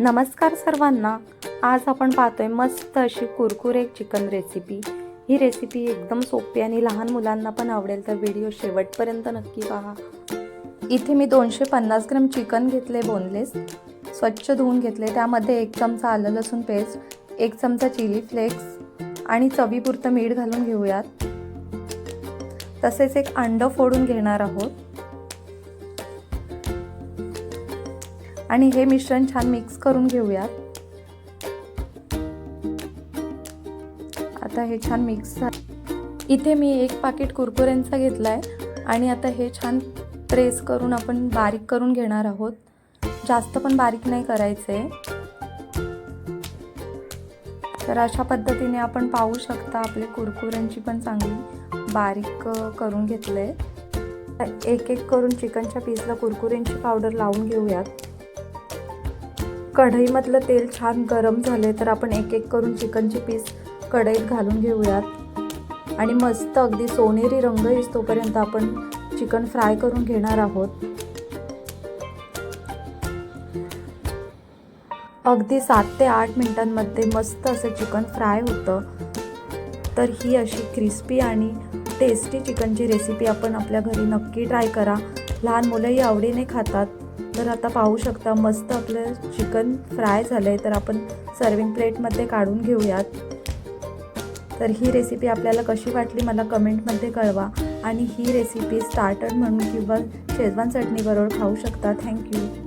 नमस्कार सर्वांना. आज आपण पाहतोय मस्त अशी कुरकुरे चिकन रेसिपी ही रेसिपी एकदम सोपी आणि लहान मुलांना पण आवडेल तर व्हिडिओ शेवटपर्यंत नक्की पहा. इथे मी दोनशे पन्नास ग्रॅम चिकन घेतले बोनलेस स्वच्छ धुवून घेतले. त्यामध्ये एक चमचा आलं लसूण पेस्ट एक चमचा चिली फ्लेक्स आणि चवीपुरतं मीठ घालून घेऊयात. तसेच एक अंडं फोडून घेणार आहोत. आणि हे मिश्रण छान मिक्स करून घेऊयात. आता हे छान मिक्स इथे मी एक पाकिट कुरकुऱ्यांचा घेतला आहे आणि आता हे छान प्रेस करून आपण बारीक करून घेणार आहोत. जास्त पण बारीक नाही करायचे. तर अशा पद्धतीने आपण पाहू शकता आपले कुरकुऱ्यांची पण चांगली बारीक करून घेतले. एक एक करून चिकनच्या पीसला कुरकुऱ्यांची पावडर लावून घेऊयात. कढईमधलं तेल छान गरम झाले तर आपण एक एक करून चिकनचे पीस कढईत घालून घेऊयात. आणि मस्त अगदी सोनेरी रंग येतोपर्यंत आपण चिकन फ्राय करून घेणार आहोत. अगदी सात ते आठ मिनिटांमध्ये मस्त असं चिकन फ्राय होतं. तर ही अशी क्रिस्पी आणि टेस्टी चिकनची रेसिपी आपण आपल्या घरी नक्की ट्राय करा. लहान मुलंही आवडीने खातात. तर आता पाहू शकता मस्त आपलं चिकन फ्राय झालं आहे तर आपण सर्विंग प्लेटमध्ये काढून घेऊयात. तर ही रेसिपी आपल्याला कशी वाटली मला कमेंटमध्ये कळवा. आणि ही रेसिपी स्टार्टर म्हणून किंवा शेजवान चटणीबरोबर खाऊ शकता. थँक्यू